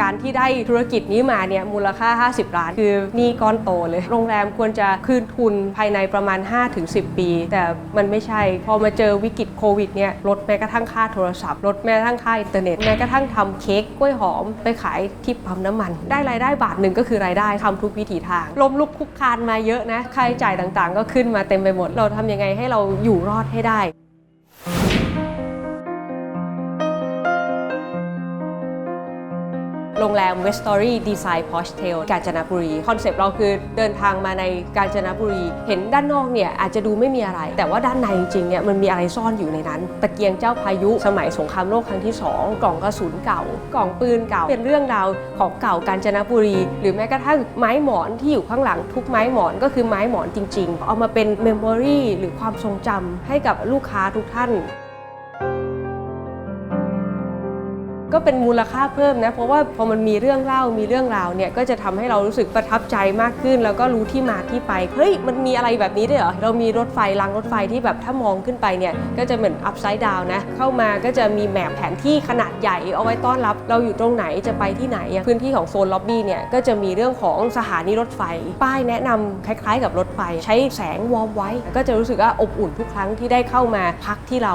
การที่ได้ธุรกิจนี้มาเนี่ยมูลค่า 50 ล้าน คือนี่ก้อนโตเลย โรงแรมควรจะคืนทุนภายในประมาณ 5-10 ปี แต่มันไม่ใช่ พอมาเจอวิกฤตโควิดเนี่ยลดแม้กระทั่งค่าโทรศัพท์ลดแม้กระทั่งค่าอินเทอร์เน็ตแม้กระทั่งทำเค้กกล้วยหอมไปขายที่ปั๊มน้ำมัน ได้รายได้บาทหนึ่งก็คือรายได้ทำทุกวิถีทางล้มลุกคลุกคานมาเยอะนะค่าใช้จ่ายต่างๆ ก็ขึ้นมาเต็มไปหมด เราทำยังไงให้เราอยู่รอดให้ได้ โรงแรม Westory Design Posh Tail กาญจนบุรี คอนเซปต์เราคือเดินทางมาในกาญจนบุรี เห็นด้านนอกเนี่ยอาจจะดูไม่มีอะไร แต่ว่าด้านในจริงเนี่ยมันมีอะไรซ่อนอยู่ในนั้น ตะเกียงเจ้าพายุสมัยสงครามโลกครั้งที่ 2 กล่องกระสุนเก่า กล่องปืนเก่า เป็นเรื่องราวของเก่ากาญจนบุรี หรือแม้กระทั่งไม้หมอนที่อยู่ข้างหลังทุกไม้หมอนก็คือไม้หมอนจริง ๆ เอามาเป็นเมมโมรีหรือความทรงจำให้กับลูกค้าทุกท่าน ก็เป็นมูลค่าเพิ่มนะ เพราะว่าพอมันมีเรื่องเล่ามีเรื่องราวเนี่ยก็จะทำให้เรารู้สึกประทับใจมากขึ้น แล้วก็รู้ที่มาที่ไปเฮ้ยมันมีอะไรแบบนี้ด้วยเหรอเรามีรถไฟรางรถไฟที่แบบถ้ามองขึ้นไปเนี่ยก็จะเหมือนอัพไซด์ดาวนะเข้ามาก็จะมีแมปแผนที่ขนาดใหญ่เอาไว้ต้อนรับ เราอยู่ตรงไหนจะไปที่ไหนพื้นที่ของโซนล็อบบี้เนี่ยก็จะมีเรื่องของสถานีรถไฟ ป้ายแนะนำคล้าย ๆ กับรถไฟ ใช้แสงวอร์มไว้ ก็จะรู้สึกว่าอบอุ่นทุกครั้งที่ได้เข้ามาพักที่เรา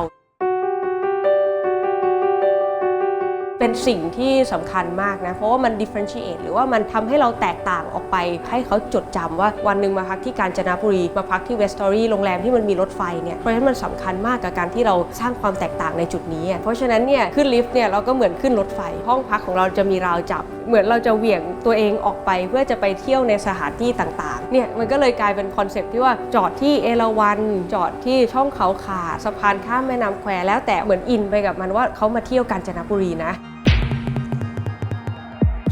เป็นสิ่งที่สำคัญมากนะ เพราะว่ามัน differentiate หรือว่ามันทำให้เราแตกต่างออกไป ให้เขาจดจำว่าวันหนึ่งมาพักที่กาญจนบุรี มาพักที่ West Story โรงแรมที่มันมีรถไฟเนี่ย เพราะฉะนั้นมันสำคัญมากกับการที่เราสร้างความแตกต่างในจุดนี้ เพราะฉะนั้นเนี่ยขึ้นลิฟต์เนี่ยเราก็เหมือนขึ้นรถไฟ ห้องพักของเราจะมีราวจับ เหมือนเราจะเหวี่ยงตัวเองออกไป เพื่อจะไปเที่ยวในสถานที่ต่างๆ เนี่ยมันก็เลยกลายเป็นคอนเซปต์ที่ว่าจอดที่เอราวันจอดที่ช่องเขาขาสะพานข้ามแม่น้ำแควแล้วแต่เหมือนอินไปกับมันว่าเขามาเที่ยวกาญจนบุรีนะ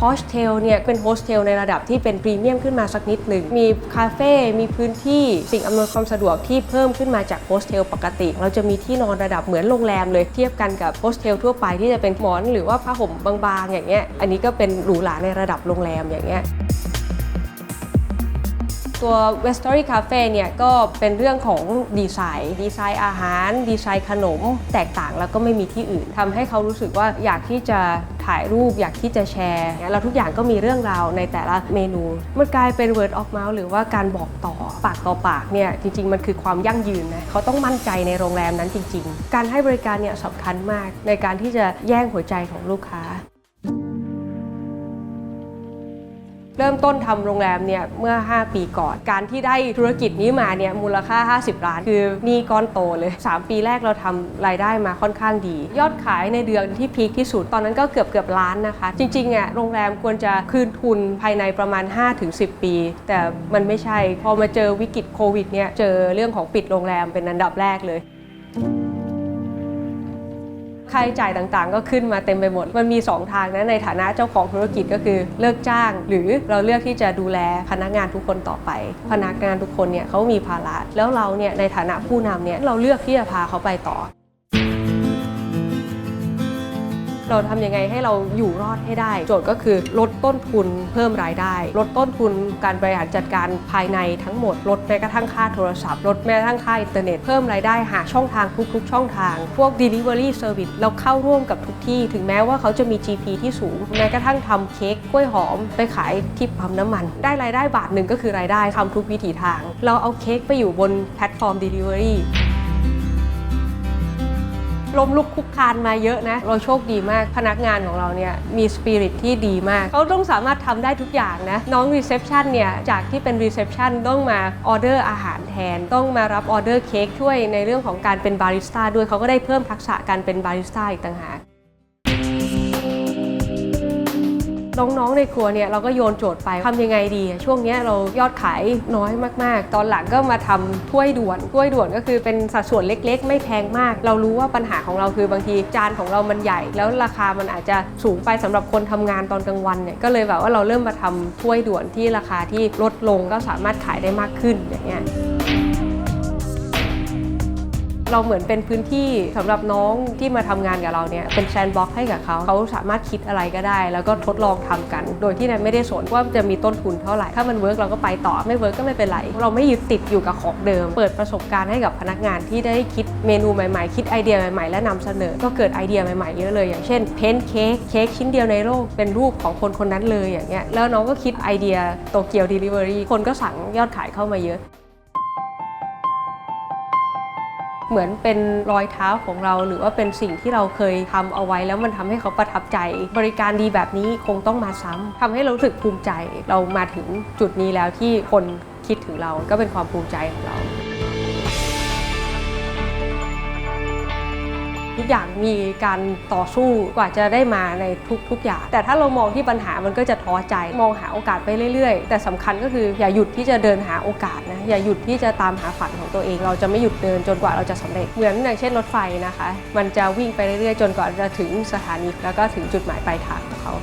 โฮสเทลเนี่ยเป็นโฮสเทลในระดับที่เป็นพรีเมียมขึ้นมาสักนิดหนึ่ง มีคาเฟ่ มีพื้นที่สิ่งอำนวยความสะดวกที่เพิ่มขึ้นมาจากโฮสเทลปกติ เราจะมีที่นอนระดับเหมือนโรงแรมเลยเทียบกันกับโฮสเทลทั่วไปที่จะเป็นหมอนหรือว่าผ้าห่มบางๆ อย่างเงี้ย อันนี้ก็เป็นหรูหราในระดับโรงแรมอย่างเงี้ย ตัว Westory Cafe เนี่ยก็เป็นเรื่องของดีไซน์ดีไซน์อาหาร ดีไซน์ขนมแตกต่างแล้วก็ไม่มีที่อื่นทำให้เขารู้สึกว่าอยากที่จะถ่ายรูปอยากที่จะแชร์แล้วทุกอย่างก็มีเรื่องราวในแต่ละเมนู มันกลายเป็น word of mouth หรือว่าการบอกต่อปากต่อปากเนี่ยจริง ๆ มันคือความยั่งยืนนะเขาต้องมั่นใจในโรงแรมนั้นจริง ๆ การให้บริการเนี่ยสำคัญมากในการที่จะแย่งหัวใจของลูกค้า เริ่มต้นทำโรงแรมเนี่ยเมื่อ 5 ปีก่อน การที่ได้ธุรกิจนี้มาเนี่ยมูลค่า 50 ล้าน คือนี่ก้อนโตเลย 3 ปีแรกเราทำรายได้มาค่อนข้างดี ยอดขายในเดือนที่พีคที่สุดตอนนั้นก็เกือบเกือบล้านนะคะ จริงๆอะโรงแรมควรจะคืนทุนภายในประมาณ 5-10 ปี แต่มันไม่ใช่พอมาเจอวิกฤตโควิดเนี่ยเจอเรื่องของปิดโรงแรมเป็นอันดับแรกเลย ค่าใช้จ่ายต่างๆ ก็ขึ้นมาเต็มไปหมด มันมี 2 ทางนะในฐานะเจ้าของธุรกิจก็คือเลิกจ้าง หรือเราเลือกที่จะดูแลพนักงานทุกคนต่อไป พนักงานทุกคนเนี่ยเขามีภาระแล้วเราเนี่ยในฐานะผู้นำเนี่ยเราเลือกที่จะพาเขาไปต่อ เราทำยังไงให้เราอยู่รอดให้ได้ โจทย์ก็คือลดต้นทุนเพิ่มรายได้ ลดต้นทุนการบริหารจัดการภายในทั้งหมด ลดแม้กระทั่งค่าโทรศัพท์ลดแม้กระทั่งค่าอินเทอร์เน็ตเพิ่มรายได้หาช่องทางทุกๆ ช่องทาง พวก Delivery Service เราเข้าร่วมกับทุกที่ ถึงแม้ว่าเขาจะมี GP ที่สูง แม้กระทั่งทำเค้กกล้วยหอมไปขายที่ปั๊มน้ำมัน ได้รายได้บาทหนึ่งก็คือรายได้ทำทุกวิถีทาง เราเอาเค้กไปอยู่บนแพลตฟอร์ม Delivery ล้มลุกคุกคานมาเยอะนะ เราโชคดีมากพนักงานของเราเนี่ยมีสปิริตที่ดีมาก เขาต้องสามารถทำได้ทุกอย่างนะ น้องรีเซพชันเนี่ยจากที่เป็นรีเซพชันต้องมาออเดอร์อาหารแทน ต้องมารับออเดอร์เค้กช่วยในเรื่องของการเป็นบาริสต้าด้วยเขาก็ได้เพิ่มทักษะการเป็นบาริสต้าอีกต่างหาก น้องๆในครัวเนี่ยเราก็โยนโจทย์ไปทำยังไงดี ช่วงนี้เรายอดขายน้อยมากๆ ตอนหลังก็มาทำถ้วยด่วนถ้วยด่วนก็คือเป็นสัดส่วนเล็ก ๆ ไม่แพงมาก เรารู้ว่าปัญหาของเราคือบางทีจานของเรามันใหญ่ แล้วราคามันอาจจะสูงไปสำหรับคนทำงานตอนกลางวันเนี่ยก็เลยแบบว่าเราเริ่มมาทำถ้วยด่วนที่ราคาที่ลดลงก็สามารถขายได้มากขึ้นอย่างเงี้ย เราเหมือนเป็นพื้นที่สำหรับน้องที่มาทำงานกับเราเนี่ยเป็นแซนด์บ็อกให้กับเขาเขาสามารถคิดอะไรก็ได้ แล้วก็ทดลองทำกัน โดยที่แนนไม่ได้สนว่าจะมีต้นทุนเท่าไหร่ถ้ามันเวิร์กเราก็ไปต่อไม่เวิร์กก็ไม่เป็นไร เราไม่ยึดติดอยู่กับของเดิม เปิดประสบการณ์ให้กับพนักงานที่ได้คิดเมนูใหม่ๆ คิดไอเดียใหม่ๆ และนำเสนอ ก็เกิดไอเดียใหม่ๆเยอะเลย อย่างเช่นเพ้นเค้กเค้กชิ้นเดียวในโลกเป็นรูปของคนคนนั้นเลยอย่างเงี้ยแล้วน้องก็คิดไอเดียโตเกียวเดลิเวอรี่คนก็สั่งยอดขายเข้ามาเยอะ เหมือนเป็นรอยเท้าของเรา หรือว่าเป็นสิ่งที่เราเคยทำเอาไว้ แล้วมันทำให้เขาประทับใจ บริการดีแบบนี้คงต้องมาซ้ำทำให้เราสึกภูมิใจ เรามาถึงจุดนี้แล้วที่คนคิดถึงเราก็เป็นความภูมิใจของเรา ทุกอย่างมีการต่อสู้กว่าจะได้มาในทุกๆอย่าง แต่ถ้าเรามองที่ปัญหามันก็จะท้อใจมองหาโอกาสไปเรื่อยๆ แต่สำคัญก็คืออย่าหยุดที่จะเดินหาโอกาสนะอย่าหยุดที่จะตามหาฝันของตัวเอง เราจะไม่หยุดเดินจนกว่าเราจะสำเร็จเหมือนอย่างเช่นรถไฟนะคะ มันจะวิ่งไปเรื่อยๆ จนกว่าจะถึงสถานีแล้วก็ถึงจุดหมายปลายทางของเขา